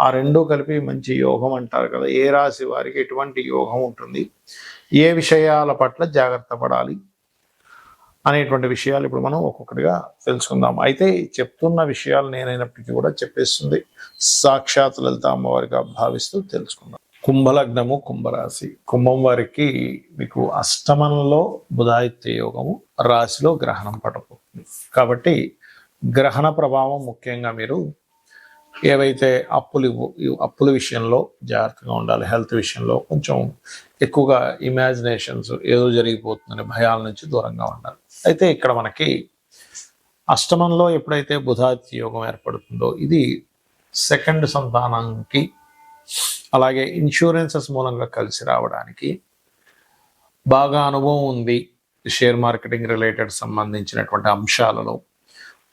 ఆ రెండు కలిపి మంచి యోగం అంటారు కదా. ఏ రాశి వారికి ఎటువంటి యోగం ఉంటుంది? ఏ విషయాల పట్ల జాగ్రత్త పడాలి? అనేటువంటి విషయాలు ఇప్పుడు మనం ఒక్కొక్కటిగా తెలుసుకుందాం. అయితే చెప్తున్న విషయాలు నేనైనప్పటికీ కూడా చెప్పేస్తుంది. సాక్షాత్ లలిత అమ్మవారిగా భావిస్తూ తెలుసుకుందాం. కుంభలగ్నము కుంభరాశి. కుంభం వారికి మీకు అష్టమంలో బుధాయిత్య యోగము రాశిలో గ్రహణం పడబోతుంది కాబట్టి గ్రహణ ప్రభావం ముఖ్యంగా మీరు ఏవైతే అప్పులు ఇవ్వు- అప్పుల విషయంలో జాగ్రత్తగా ఉండాలి హెల్త్ విషయంలో కొంచెం ఎక్కువగా ఇమాజినేషన్స్ ఏదో జరిగిపోతుందనే భయాల నుంచి దూరంగా ఉండాలి. అయితే ఇక్కడ మనకి అష్టమంలో ఎప్పుడైతే బుధాదిత్య యోగం ఏర్పడుతుందో ఇది సెకండ్ సంతానానికి అలాగే ఇన్సూరెన్సెస్ మూలంగా కలిసి రావడానికి బాగా అనుభవం ఉంది. షేర్ మార్కెటింగ్ రిలేటెడ్ సంబంధించినటువంటి అంశాలలో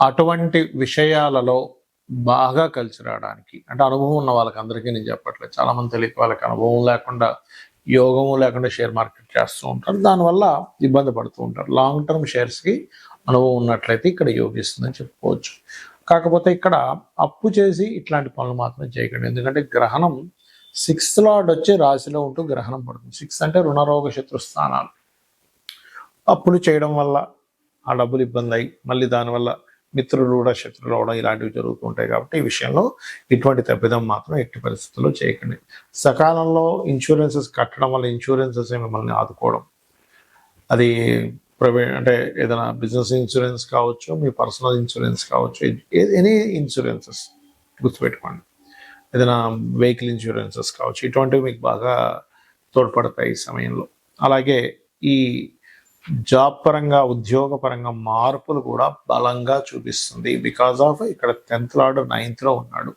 అటువంటి విషయాలలో బాగా కలిసి రావడానికి. అంటే అనుభవం ఉన్న వాళ్ళకి అందరికీ నేను చెప్పట్లేదు. చాలా మంది తెలియక వాళ్ళకి అనుభవం లేకుండా యోగము లేకుండా షేర్ మార్కెట్ చేస్తూ ఉంటారు. దానివల్ల ఇబ్బంది పడుతూ ఉంటారు. లాంగ్ టర్మ్ షేర్స్కి అనుభవం ఉన్నట్లయితే ఇక్కడ యోగిస్తుందని చెప్పుకోవచ్చు. కాకపోతే ఇక్కడ అప్పు చేసి ఇట్లాంటి పనులు మాత్రం చేయకండి. ఎందుకంటే గ్రహణం సిక్స్త్ లార్డ్ వచ్చి రాశిలో ఉంటూ గ్రహణం పడుతుంది. సిక్స్త్ అంటే రుణరోగ శత్రు స్థానాలు. అప్పులు చేయడం వల్ల ఆ డబ్బులు ఇబ్బంది అయ్యి మళ్ళీ దానివల్ల మిత్రులు కూడా శత్రులు అవడం ఇలాంటివి జరుగుతూ ఉంటాయి కాబట్టి ఈ విషయంలో ఇటువంటి తప్పిదం మాత్రం ఎట్టి పరిస్థితుల్లో చేయకండి. సకాలంలో ఇన్సూరెన్సెస్ కట్టడం వల్ల ఇన్సూరెన్సెస్ మిమ్మల్ని ఆదుకోవడం. అది ప్రైవేట్ అంటే ఏదైనా బిజినెస్ ఇన్సూరెన్స్ కావచ్చు మీ పర్సనల్ ఇన్సూరెన్స్ కావచ్చు ఎనీ ఇన్సూరెన్సెస్ గుర్తుపెట్టుకోండి. ఏదైనా వెహికల్ ఇన్సూరెన్సెస్ కావచ్చు ఇటువంటివి మీకు బాగా తోడ్పడతాయి ఈ సమయంలో. అలాగే ఈ జాబ్ పరంగా ఉద్యోగ పరంగా మార్పులు కూడా బలంగా చూపిస్తుంది. బికాజ్ ఆఫ్ ఇక్కడ టెన్త్ లార్డ్ నైన్త్లో ఉన్నాడు.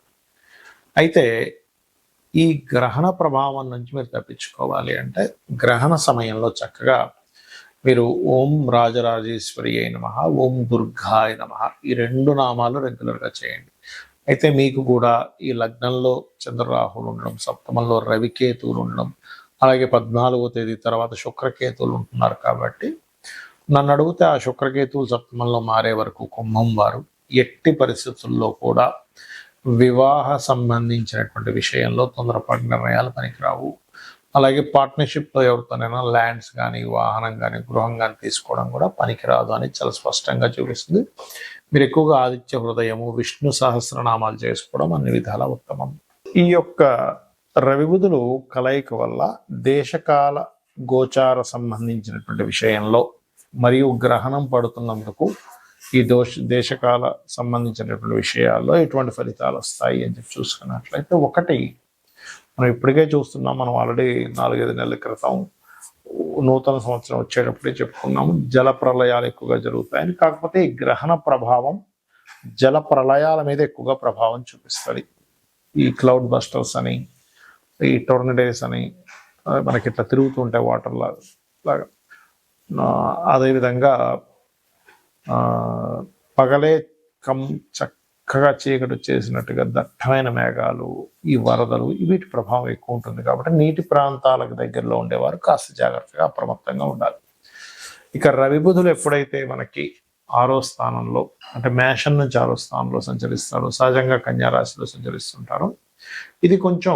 అయితే ఈ గ్రహణ ప్రభావం నుంచి మీరు తప్పించుకోవాలి అంటే గ్రహణ సమయంలో చక్కగా మీరు ఓం రాజరాజేశ్వరి అయి నమ ఓం దుర్గాయ నమ ఈ రెండు నామాలు రెగ్యులర్గా చేయండి. అయితే మీకు కూడా ఈ లగ్నంలో చంద్రరాహులు ఉండడం సప్తమంలో రవికేతువులు ఉండడం అలాగే పద్నాలుగో తేదీ తర్వాత శుక్రకేతువులు ఉంటున్నారు కాబట్టి నన్ను అడిగితే ఆ శుక్రకేతువులు సప్తమంలో మారే వరకు కుంభం వారు ఎట్టి పరిస్థితుల్లో కూడా వివాహ సంబంధించినటువంటి విషయంలో తొందరపాటు నిర్ణయాలు పనికిరావు. అలాగే పార్ట్నర్షిప్లో ఎవరితోనైనా ల్యాండ్స్ కానీ వాహనం కానీ గృహం కానీ తీసుకోవడం కూడా పనికిరాదు అని చాలా స్పష్టంగా చూపిస్తుంది. మీరు ఎక్కువగా ఆదిత్య హృదయము విష్ణు సహస్రనామాలు చేసుకోవడం అన్ని విధాల ఉత్తమం. ఈ యొక్క రవిబుధులు కలయిక వల్ల దేశకాల గోచార సంబంధించినటువంటి విషయంలో మరియు గ్రహణం పడుతున్నందుకు ఈ దోష దేశకాల సంబంధించినటువంటి విషయాల్లో ఎటువంటి ఫలితాలు వస్తాయి అని చెప్పి చూసుకున్నట్లయితే ఒకటి మనం ఇప్పటికే చూస్తున్నాం మనం ఆల్రెడీ నాలుగైదు నెలల క్రితం నూతన సంవత్సరం వచ్చేటప్పుడే చెప్పుకున్నాము జల ప్రళయాలు ఎక్కువగా జరుగుతాయని. కాకపోతే ఈ గ్రహణ ప్రభావం జల ప్రళయాల మీద ఎక్కువగా ప్రభావం చూపిస్తుంది. ఈ క్లౌడ్ బస్టర్స్ అని ఈ టోర్నడేస్ అని మనకి ఇట్లా తిరుగుతూ ఉంటాయి వాటర్ లాగా. అదేవిధంగా పగలే కం చక్కగా చీకటి వచ్చేసినట్టుగా దట్టమైన మేఘాలు ఈ వరదలు వీటి ప్రభావం ఎక్కువ ఉంటుంది కాబట్టి నీటి ప్రాంతాలకు దగ్గరలో ఉండేవారు కాస్త జాగ్రత్తగా అప్రమత్తంగా ఉండాలి. ఇక రవి బుధులు ఎప్పుడైతే మనకి ఆరో స్థానంలో అంటే మేషన్ నుంచి ఆరో స్థానంలో సంచరిస్తారు సహజంగా కన్యారాశిలో సంచరిస్తుంటారు ఇది కొంచెం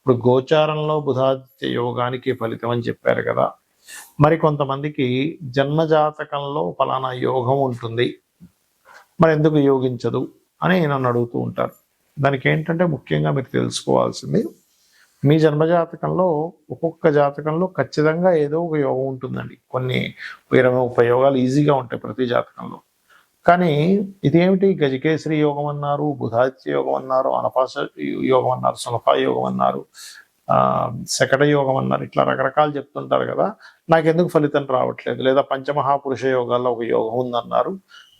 ఇప్పుడు గోచారంలో బుధాదిత్య యోగానికి ఫలితం అని చెప్పారు కదా. మరి కొంతమందికి జన్మజాతకంలో ఫలానా యోగం ఉంటుంది. మరి ఎందుకు యోగించదు అని నన్ను అడుగుతూ ఉంటారు. దానికి ఏంటంటే ముఖ్యంగా మీరు తెలుసుకోవాల్సింది మీ జన్మజాతకంలో ఒక్కొక్క జాతకంలో ఖచ్చితంగా ఏదో ఒక యోగం ఉంటుందండి. కొన్ని ఇరవై ముప్పై యోగాలు ఈజీగా ఉంటాయి ప్రతి జాతకంలో. కానీ ఇదేమిటి గజకేసరి యోగం అన్నారు బుధాదిత్య యోగం అన్నారు అనపాస యోగం అన్నారు సులభా యోగం అన్నారు శకట యోగం అన్నారు ఇట్లా రకరకాలు చెప్తుంటారు కదా. నాకు ఎందుకు ఫలితం రావట్లేదు? లేదా పంచమహాపురుష యోగాల్లో ఒక యోగం ఉందన్నారు.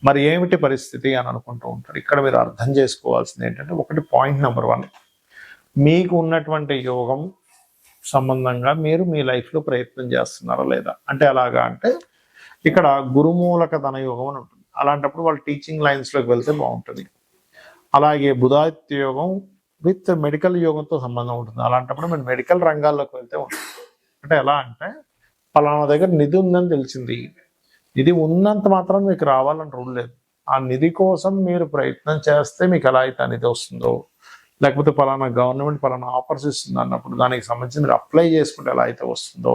మరి ఏమిటి పరిస్థితి అని అనుకుంటూ ఉంటారు. ఇక్కడ మీరు అర్థం చేసుకోవాల్సింది ఏంటంటే ఒకటి పాయింట్ నెంబర్ వన్ మీకు ఉన్నటువంటి యోగం సంబంధంగా మీరు మీ లైఫ్లో ప్రయత్నం చేస్తున్నారా లేదా? అంటే ఎలాగా అంటే ఇక్కడ గురుమూలక ధన యోగం అని ఉంటుంది. అలాంటప్పుడు వాళ్ళు టీచింగ్ లైన్స్లోకి వెళ్తే బాగుంటుంది. అలాగే బుధాదిత్య యోగం విత్ మెడికల్ యోగంతో సంబంధం ఉంటుంది. అలాంటప్పుడు మీరు మెడికల్ రంగాల్లోకి వెళ్తే ఉంటుంది. అంటే ఎలా అంటే పలానా దగ్గర నిధి ఉందని తెలిసింది. నిధి ఉన్నంత మాత్రం మీకు రావాలని రూల్ లేదు. ఆ నిధి కోసం మీరు ప్రయత్నం చేస్తే మీకు ఎలా అయితే అనేది వస్తుందో లేకపోతే పలానా గవర్నమెంట్ పలానా ఆఫర్స్ ఇస్తుంది అన్నప్పుడు దానికి సంబంధించి మీరు అప్లై చేసుకుంటే ఎలా అయితే వస్తుందో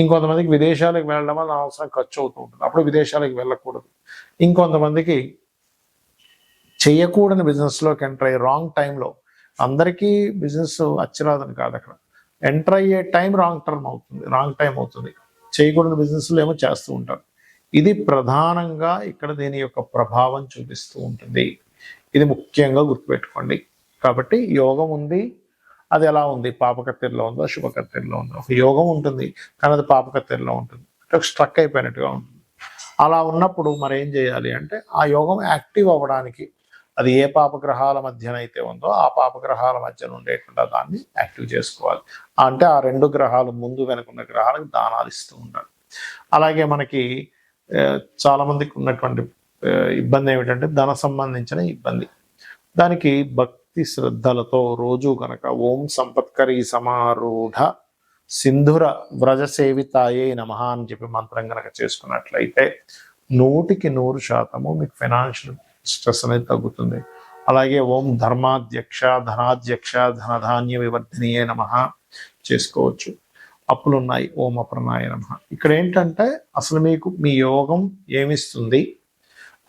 ఇంకొంతమందికి విదేశాలకు వెళ్ళడం వల్ల అవసరం ఖర్చు అవుతూ ఉంటుంది. అప్పుడు విదేశాలకు వెళ్ళకూడదు. ఇంకొంతమందికి చేయకూడని బిజినెస్లోకి ఎంటర్ అయ్యి రాంగ్ టైంలో అందరికీ బిజినెస్ అచ్చిరాదని కాదు అక్కడ. ఎంటర్ అయ్యే టైం రాంగ్ టర్మ్ అవుతుంది రాంగ్ టైం అవుతుంది. చేయకూడని బిజినెస్లు ఏమో చేస్తూ ఉంటారు. ఇది ప్రధానంగా ఇక్కడ దీని యొక్క ప్రభావం చూపిస్తూ ఉంటుంది. ఇది ముఖ్యంగా గుర్తుపెట్టుకోండి. కాబట్టి యోగం ఉంది అది ఎలా ఉంది? పాపకత్తెరలో ఉందో? శుభకత్తెరలో ఉందో? ఒక యోగం ఉంటుంది కానీ అది పాపకత్తెరలో ఉంటుంది. అంటే స్ట్రక్ అయిపోయినట్టుగా ఉంటుంది. అలా ఉన్నప్పుడు మరి ఏం చేయాలి అంటే ఆ యోగం యాక్టివ్ అవ్వడానికి అది ఏ పాపగ్రహాల మధ్యనైతే ఉందో ఆ పాపగ్రహాల మధ్యన ఉండేటువంటి దాన్ని యాక్టివ్ చేసుకోవాలి. అంటే ఆ రెండు గ్రహాలు ముందు వెనుకున్న గ్రహాలకు దానాలు ఇస్తూ ఉండాలి. అలాగే మనకి చాలామందికి ఉన్నటువంటి ఇబ్బంది ఏమిటంటే ధన సంబంధించిన ఇబ్బంది. దానికి భక్తి శ్రద్ధలతో రోజు కనుక ఓం సంపత్కరి సమారూఢ సింధుర వ్రజ సేవితాయే నమ అని చెప్పి మంత్రం కనుక చేసుకున్నట్లయితే నూటికి నూరు శాతము మీకు ఫైనాన్షియల్ స్ట్రెస్ అనేది తగ్గుతుంది. అలాగే ఓం ధర్మాధ్యక్ష ధనాధ్యక్ష ధనధాన్య వివర్ధనీయే నమ చేసుకోవచ్చు. అప్పులున్నాయి. ఓం అప్రనాయ నమ. ఇక్కడ ఏంటంటే అసలు మీకు మీ యోగం ఏమిస్తుంది?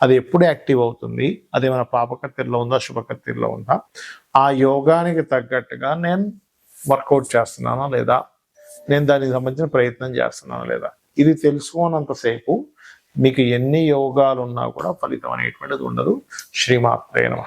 అది ఎప్పుడు యాక్టివ్ అవుతుంది? అది మన పాపకత్తిలో ఉందా? శుభకత్తిలో ఉందా? ఆ యోగానికి తగ్గట్టుగా నేను వర్కౌట్ చేస్తున్నానా లేదా? నేను దానికి సంబంధించిన ప్రయత్నం చేస్తున్నానా లేదా? ఇది తెలుసుకోనంతసేపు మీకు ఎన్ని యోగాలు ఉన్నా కూడా ఫలితం అనేటువంటిది ఉండదు. శ్రీమాత్రే నమ.